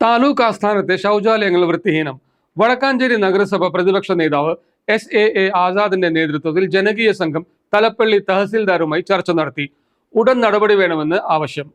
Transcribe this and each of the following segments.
താലൂക്ക് ആസ്ഥാനത്തെ ശൗചാലയങ്ങൾ വൃത്തിഹീനം. വടക്കാഞ്ചേരി നഗരസഭ പ്രതിപക്ഷ നേതാവ് എസ് എ എ ആസാദിന്റെ നേതൃത്വത്തിൽ ജനകീയ സംഘം തലപ്പള്ളി തഹസിൽദാരുമായി ചർച്ച നടത്തി. ഉടൻ നടപടി വേണമെന്ന് ആവശ്യം.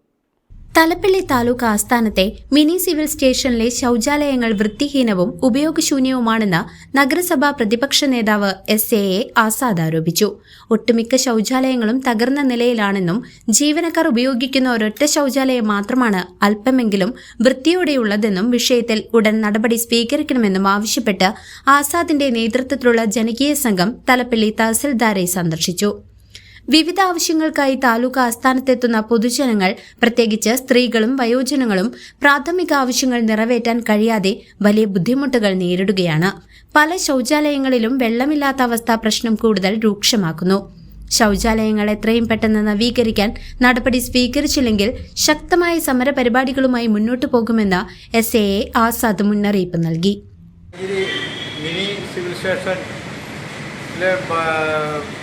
തലപ്പള്ളി താലൂക്ക് ആസ്ഥാനത്തെ മിനി സിവിൽ സ്റ്റേഷനിലെ ശൌചാലയങ്ങൾ വൃത്തിഹീനവും ഉപയോഗശൂന്യവുമാണെന്ന് നഗരസഭാ പ്രതിപക്ഷ നേതാവ് എസ് എ എ ആസാദ് ആരോപിച്ചു. ഒട്ടുമിക്ക ശൌചാലയങ്ങളും തകർന്ന നിലയിലാണെന്നും ജീവനക്കാർ ഉപയോഗിക്കുന്ന ഒരൊറ്റ ശൌചാലയം മാത്രമാണ് അല്പമെങ്കിലും വൃത്തിയോടെയുള്ളതെന്നും വിഷയത്തിൽ ഉടൻ നടപടി സ്വീകരിക്കണമെന്നും ആവശ്യപ്പെട്ട് ആസാദിന്റെ നേതൃത്വത്തിലുള്ള ജനകീയ സംഘം തലപ്പള്ളി തഹസിൽദാരെ സന്ദർശിച്ചു. വിവിധ ആവശ്യങ്ങൾക്കായി താലൂക്ക് ആസ്ഥാനത്തെത്തുന്ന പൊതുജനങ്ങൾ പ്രത്യേകിച്ച് സ്ത്രീകളും വയോജനങ്ങളും പ്രാഥമിക ആവശ്യങ്ങൾ നിറവേറ്റാൻ കഴിയാതെ വലിയ ബുദ്ധിമുട്ടുകൾ നേരിടുകയാണ്. പല ശൗചാലയങ്ങളിലും വെള്ളമില്ലാത്ത അവസ്ഥ പ്രശ്നം കൂടുതൽ രൂക്ഷമാക്കുന്നു. ശൗചാലയങ്ങൾ എത്രയും പെട്ടെന്ന് നവീകരിക്കാൻ നടപടി സ്വീകരിച്ചില്ലെങ്കിൽ ശക്തമായ സമരപരിപാടികളുമായി മുന്നോട്ടു പോകുമെന്ന് എസ് എ എ ആസാദ് മുന്നറിയിപ്പ് നൽകി. മിനി സിവിൽ സ്റ്റേഷനിലെ ബ-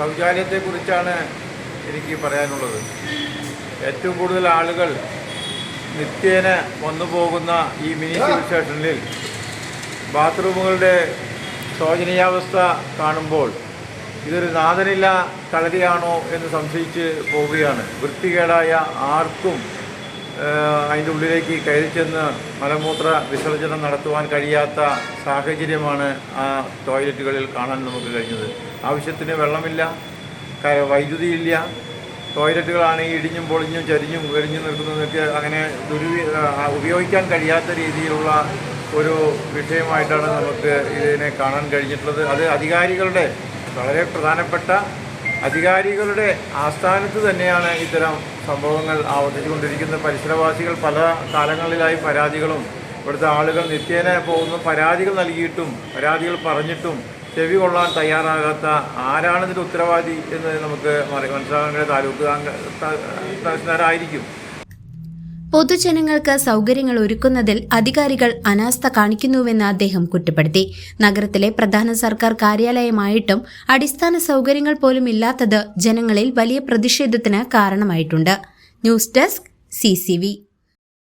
ശൗചാലയത്തെക്കുറിച്ചാണ് എനിക്ക് പറയാനുള്ളത്. ഏറ്റവും കൂടുതൽ ആളുകൾ നിത്യേന വന്നു പോകുന്ന ഈ മിനി സിവിൽ സ്റ്റേഷനിൽ ബാത്റൂമുകളുടെ ശോചനീയാവസ്ഥ കാണുമ്പോൾ ഇതൊരു നാഥനില്ല കളരിയാണോ എന്ന് സംശയിച്ച് പോവുകയാണ്. വൃത്തികേടായ ആർക്കും അതിന്റെ ഉള്ളിലേക്ക് കയറി ചെന്ന് മലമൂത്ര വിസർജനം നടത്തുവാൻ കഴിയാത്ത സാഹചര്യമാണ് ആ ടോയ്ലറ്റുകളിൽ കാണാൻ നമുക്ക് കഴിഞ്ഞത്. ആവശ്യത്തിന് വെള്ളമില്ല വൈദ്യുതി ഇല്ല. ടോയ്ലറ്റുകളാണെങ്കിൽ ഇടിഞ്ഞും പൊളിഞ്ഞും ചരിഞ്ഞും വെരിഞ്ഞും നിൽക്കുന്നതൊക്കെ അങ്ങനെ ദുരുപ ആ, ഉപയോഗിക്കാൻ കഴിയാത്ത രീതിയിലുള്ള ഒരു വിഷയമായിട്ടാണ് നമുക്ക് ഇതിനെ കാണാൻ കഴിഞ്ഞിട്ടുള്ളത്. അത് അധികാരികളുടെ വളരെ പ്രധാനപ്പെട്ട അധികാരികളുടെ ആസ്ഥാനത്ത് തന്നെയാണ് ഇത്തരം സംഭവങ്ങൾ ആവർത്തിച്ചുകൊണ്ടിരിക്കുന്നത്. പരിസരവാസികൾ പല കാലങ്ങളിലായി പരാതികളും ഇവിടുത്തെ ആളുകൾ നിത്യേന പോകുന്ന. പരാതികൾ നൽകിയിട്ടും പരാതികൾ പറഞ്ഞിട്ടും ചെവി കൊള്ളാൻ തയ്യാറാകാത്ത ആരാണ് ഇതിന്റെ ഉത്തരവാദി എന്ന് നമുക്ക് മനസ്സിലാക്കാൻ താലൂക്ക് തഹസിൽദാരായിരിക്കും. പൊതുജനങ്ങൾക്ക് സൗകര്യങ്ങൾ ഒരുക്കുന്നതിൽ അധികാരികൾ അനാസ്ഥ കാണിക്കുന്നുവെന്ന് അദ്ദേഹം കുറ്റപ്പെടുത്തി. നഗരത്തിലെ പ്രധാന സർക്കാർ കാര്യാലയമായിട്ടും അടിസ്ഥാന സൗകര്യങ്ങൾ പോലും ഇല്ലാത്തത് ജനങ്ങളിൽ വലിയ പ്രതിഷേധത്തിന് കാരണമായിട്ടുണ്ട്. News desk C